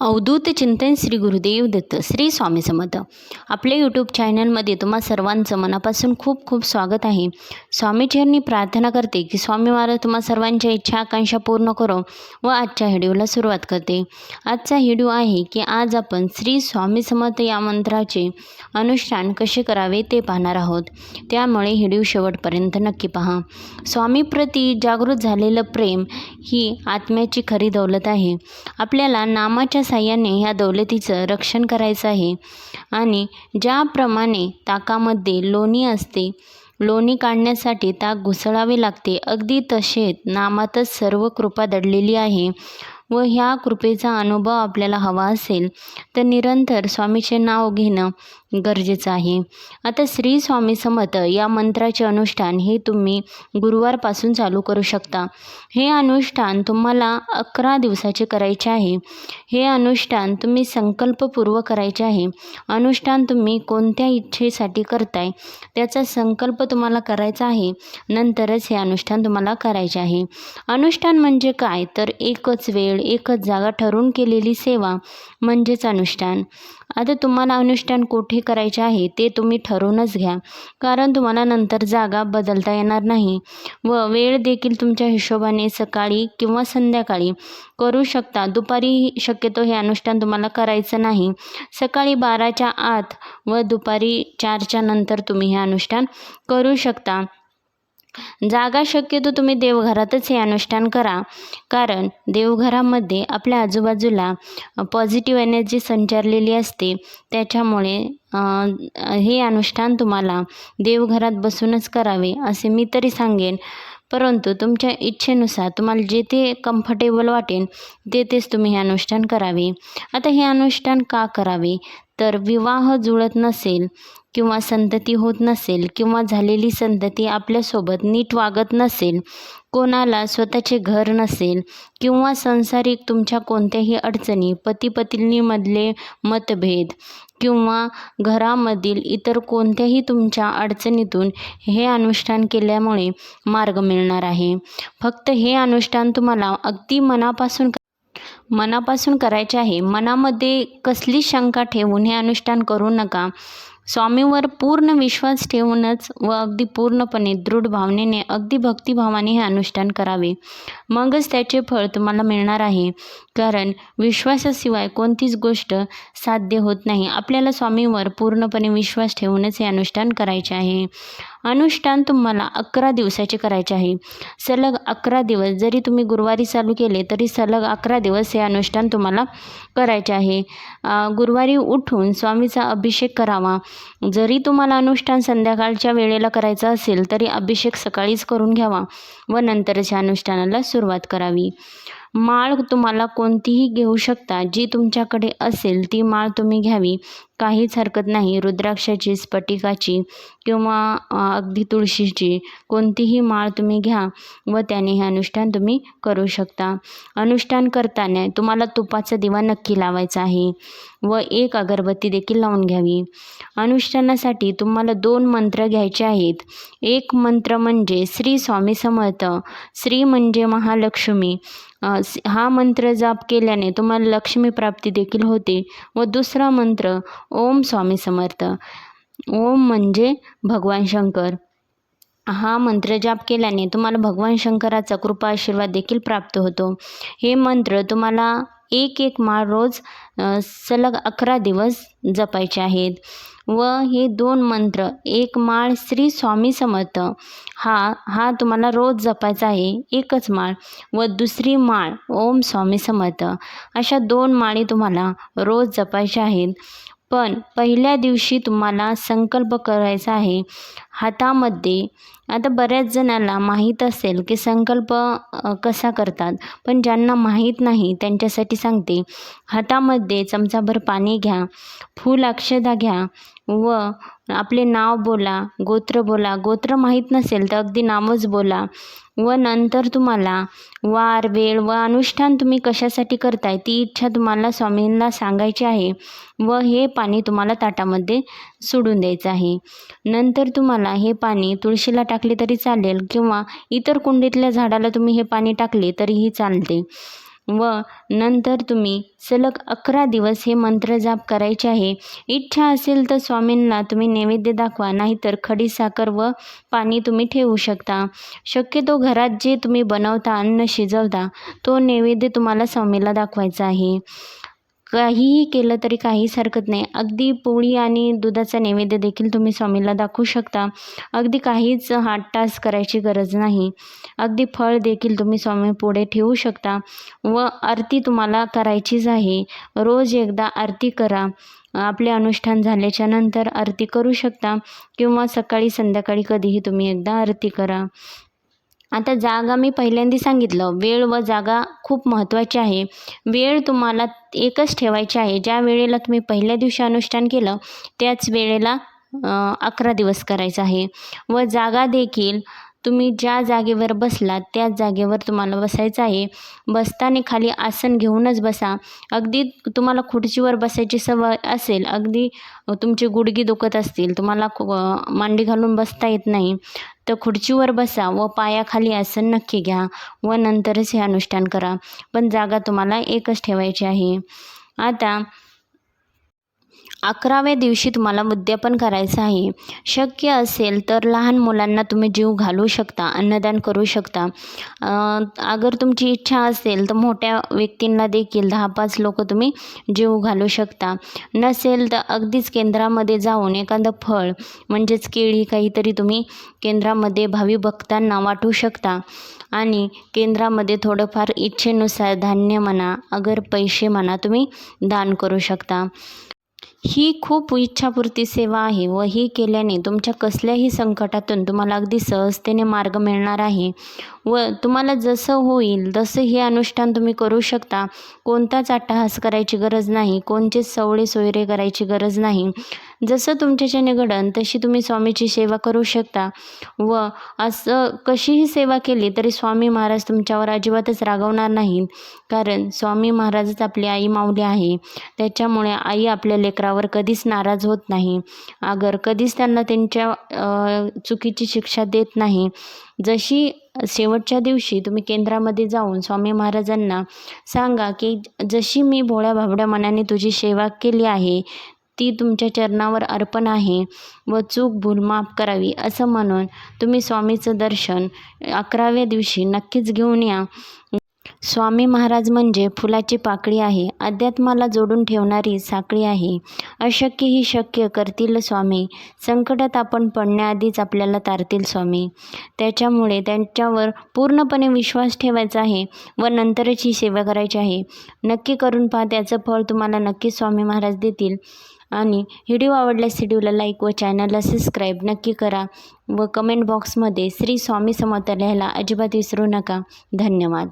अवधूत चिंतन श्री गुरुदेव दत्त श्री स्वामी समर्थ. आपल्या यूट्यूब चॅनलमध्ये तुम्हा सर्वांचं मनापासून खूप खूप स्वागत आहे. स्वामीचरणी प्रार्थना करते की स्वामी महाराज तुम्हा सर्वांच्या इच्छा आकांक्षा पूर्ण करो व आजच्या व्हिडिओला सुरुवात करते. आजचा व्हिडिओ आहे की आज आपण श्री स्वामी समर्थ या मंत्राचे अनुष्ठान कसे करावे ते पाहणार आहोत. त्यामुळे व्हिडिओ शेवटपर्यंत नक्की पहा. स्वामीप्रती जागृत झालेलं प्रेम ही आत्म्याची खरी दौलत आहे. आपल्याला नामाच्या साह्याने ह्या दौलतीचं रक्षण करायचं आहे. आणि ज्याप्रमाणे ताकामध्ये लोणी असते लोणी काढण्यासाठी ताक घुसळावे लागते अगदी तसेच नामातच सर्व कृपा दडलेली आहे व ह्या कृपेचा अनुभव आपल्याला हवा असेल तर निरंतर स्वामीचे नाव घेणं गरजेचं आहे. आता श्री स्वामी समत या मंत्राचे अनुष्ठान हे तुम्ही गुरुवारपासून चालू करू शकता. हे अनुष्ठान तुम्हाला अकरा दिवसाचे करायचे आहे. हे अनुष्ठान तुम्ही संकल्पपूर्वक करायचे आहे. अनुष्ठान तुम्ही कोणत्या इच्छेसाठी करताय त्याचा संकल्प तुम्हाला करायचा आहे. नंतरच हे अनुष्ठान तुम्हाला करायचे आहे. अनुष्ठान म्हणजे काय? तर एकच वेळ एकच जागा ठरवून केलेली सेवा म्हणजेच अनुष्ठान. आता तुम्हाला अनुष्ठान कुठे करायचे आहे ते तुम्ही ठरवूनच घ्या. कारण तुम्हाला नंतर जागा बदलता येणार नाही व वेळ देखील तुमच्या हिशोबाने सकाळी किंवा संध्याकाळी करू शकता. दुपारी शक्यतो हे अनुष्ठान तुम्हाला करायचं नाही. सकाळी बाराच्या आत व दुपारी चारच्या नंतर तुम्ही हे अनुष्ठान करू शकता. जागा शक्यतो तुम्ही देवघरातच हे अनुष्ठान करा. कारण देवघरामध्ये आपल्या आजूबाजूला पॉझिटिव्ह एनर्जी संचारलेली असते. त्याच्यामुळे हे अनुष्ठान तुम्हाला देवघरात बसूनच करावे असे मी तरी सांगेन. परंतु तुमच्या इच्छेनुसार तुम्हाला जे ते कम्फर्टेबल वाटेल ते तेच तुम्ही हे अनुष्ठान करावे. आता हे अनुष्ठान का करावे? तर विवाह जुळत नसेल किंवा संतती होत नसेल किंवा झालेली संतती आपल्यासोबत नीट वागत नसेल कोणाला स्वतःचे घर नसेल किंवा संसारिक तुमच्या कोणत्याही अडचणी पती पत्नीमधले मतभेद किंवा घरामधील इतर कोणत्याही तुमच्या अडचणीतून हे अनुष्ठान केल्यामुळे मार्ग मिळणार आहे. फक्त हे अनुष्ठान तुम्हाला अगदी मनापासून मनापासून करायचे आहे. मनामध्ये कसली शंका ठेवून हे अनुष्ठान करू नका. स्वामीवर पूर्ण विश्वास ठेवूनच व अगदी पूर्णपणे दृढ भावनेने अगदी भक्तिभावाने हे अनुष्ठान करावे. मगच त्याचे फळ तुम्हाला मिळणार आहे. कारण विश्वासाशिवाय कोणतीच गोष्ट साध्य होत नाही. आपल्याला स्वामीवर पूर्णपणे विश्वास ठेवूनच हे अनुष्ठान करायचे आहे. अनुष्ठान तुम्हाला अकरा दिवसाचे करायचे आहे. सलग अकरा दिवस जरी तुम्ही गुरुवारी चालू केले तरी सलग अकरा दिवस हे अनुष्ठान तुम्हाला करायचे आहे. गुरुवारी उठून स्वामीचा अभिषेक करावा. जरी तुम्हाला अनुष्ठान संध्याकाळच्या वेळेला करायचं असेल तरी अभिषेक सकाळीच करून घ्यावा व नंतरच्या अनुष्ठानाला सुरुवात करावी. माळ तुम्हाला कोणतीही घेऊ शकता. जी तुमच्याकडे असेल ती माळ तुम्ही घ्यावी. काहीच हरकत नाही. रुद्राक्षाची स्फटिकाची किंवा अगदी तुळशीची कोणतीही माळ तुम्ही घ्या व त्याने हे अनुष्ठान तुम्ही करू शकता. अनुष्ठान करताना तुम्हाला तुपाचा दिवा नक्की लावायचा आहे व एक अगरबत्ती देखील लावून घ्यावी. अनुष्ठानासाठी तुम्हाला दोन मंत्र घ्यायचे आहेत. एक मंत्र म्हणजे श्री स्वामी समर्थ श्री म्हणजे महालक्ष्मी. हा मंत्र जाप केल्याने तुम्हाला लक्ष्मी प्राप्ती देखील होते व दुसरा मंत्र ओम स्वामी समर्थ. ओम म्हणजे भगवान शंकर. हा मंत्र जाप केल्याने तुम्हाला भगवान शंकराचा कृपा आशीर्वाद देखील प्राप्त होतो. हे मंत्र तुम्हाला एक एक माळ रोज सलग अकरा दिवस जपायचे आहेत. व हे दोन मंत्र एक माळ श्री स्वामी समर्थ. हा हा तुम्हाला रोज जपायचा आहे एकच माळ. व दुसरी माळ ओम स्वामी समर्थ. अशा दोन माळी तुम्हाला रोज जपायच्या आहेत. पण पहिल्या दिवशी तुम्हाला संकल्प करायचा आहे. हातामध्ये आता बऱ्याच जणांना माहीत असेल की संकल्प कसा करतात. पण ज्यांना माहीत नाही त्यांच्यासाठी सांगते. हातामध्ये चमचाभर पाणी घ्या फूल अक्षदा घ्या व आपले नाव बोला गोत्र बोला. गोत्र माहीत नसेल तर अगदी नावच बोला. व नंतर तुम्हाला. वार वेळ व अनुष्ठान तुम्ही कशासाठी करताय ती इच्छा तुम्हाला स्वामींना सांगायची आहे व हे पाणी तुम्हाला ताटामध्ये सोडून द्यायचं आहे. नंतर तुम्हाला हे पाणी तुळशीला टाकले तरी चालेल किंवा इतर कुंडीतल्या झाडाला तुम्ही हे पाणी टाकले तरीही चालते. व नंतर तुम्ही सलग अकरा दिवस हे मंत्र जाप करायचे आहे. इच्छा असेल तर स्वामींना तुम्ही नैवेद्य दाखवा नाहीतर खडी साखर व पाणी तुम्ही ठेवू शकता. शक्यतो घरात जे तुम्ही बनवता अन्न शिजवता तो नैवेद्य तुम्हाला स्वामीला दाखवायचा आहे. काहीही केलं तरी काहीच हरकत नाही. अगदी पोळी आणि दुधाचा नैवेद्य देखील तुम्ही स्वामीला दाखवू शकता. अगदी काहीच हाटटास करायची गरज नाही. अगदी फळ देखील तुम्ही स्वामी पुढे ठेवू शकता व आरती तुम्हाला करायचीच आहे. रोज एकदा आरती करा. आपले अनुष्ठान झाल्याच्यानंतर आरती करू शकता किंवा सकाळी संध्याकाळी कधीही तुम्ही एकदा आरती करा. आता जागा मी पहिल्यांदा सांगितलं. वेळ व जागा खूप महत्त्वाची आहे. वेळ तुम्हाला एकच ठेवायची आहे. ज्या वेळेला तुम्ही पहिल्या दिवशी अनुष्ठान केलं त्याच वेळेला अकरा दिवस करायचं आहे. व जागा देखील तुम्ही ज्या जागेवर बसलात त्याच जागेवर तुम्हाला बसायचं आहे. बसताना खाली आसन घेऊनच बसा. अगदी तुम्हाला खुर्चीवर बसायची सवय असेल अगदी तुमची गुडगी दुखत असतील तुम्हाला मांडी घालून बसता येत नाही तर खुर्चीवर बसा व पायाखाली आसन नक्की घ्या व नंतरच हे अनुष्ठान करा. पण जागा तुम्हाला एकच ठेवायची आहे. आता अकराव्या दिवशी तुम्हाला उद्यापन करायचं आहे. शक्य असेल तर लहान मुलांना तुम्ही जीव घालू शकता अन्नदान करू शकता. अगर तुमची इच्छा असेल तर मोठ्या व्यक्तींना देखील दहा पाच लोक तुम्ही जीव घालू शकता. नसेल तर अगदीच केंद्रामध्ये जाऊन एखादं फळ म्हणजेच केळी काहीतरी तुम्ही केंद्रामध्ये भावी भक्तांना वाटू शकता. आणि केंद्रामध्ये थोडंफार इच्छेनुसार धान्य म्हणा अगर पैसे म्हणा तुम्ही दान करू शकता. ही खूप इच्छापूर्ती सेवा आहे व ही केल्याने तुमच्या कसल्याही संकटातून तुम्हाला अगदी सहजतेने मार्ग मिळणार आहे. व तुम्हाला जसं होईल तसं हे अनुष्ठान तुम्ही करू शकता. कोणताच अट्टहास करायची गरज नाही कोणचे सवळे सोयरे करायची गरज नाही. जसं तुमच्याच्याने घडन तशी तुम्ही स्वामीची सेवा करू शकता. व असं कशीही सेवा केली तरी स्वामी महाराज तुमच्यावर अजिबातच रागवणार नाहीत. कारण स्वामी महाराजच आपली आई माऊली आहे. त्याच्यामुळे आई आपल्या लेकरावर कधीच नाराज होत नाही. अगर कधीच त्यांना त्यांच्या चुकीची शिक्षा देत नाही. जशी शेवटच्या दिवशी तुम्ही केंद्रामध्ये जाऊन स्वामी महाराजांना सांगा की जशी मी भोळ्या भाबड्या मनाने तुझी सेवा केली आहे ती तुमच्या चरणावर अर्पण आहे व चूक भूल माफ करावी असं म्हणून तुम्ही स्वामीचं दर्शन अकराव्या दिवशी नक्कीच घेऊन या. स्वामी महाराज म्हणजे फुलाची पाकळी आहे अध्यात्माला जोडून ठेवणारी साखळी आहे. अशक्य ही शक्य करतील स्वामी संकटात आपण पडण्याआधीच आपल्याला तारतील स्वामी. त्याच्यामुळे त्यांच्यावर पूर्णपणे विश्वास ठेवायचा आहे व नंतरच ही सेवा करायची आहे. नक्की करून पहा त्याचं फळ तुम्हाला नक्की स्वामी महाराज देतील. आणि व्हिडिओ आवडल्यास व्हिडिओला लाईक व चॅनलला सबस्क्राईब नक्की करा व कमेंट बॉक्समध्ये श्री स्वामी समर्थ लिहायला अजिबात विसरू नका. धन्यवाद.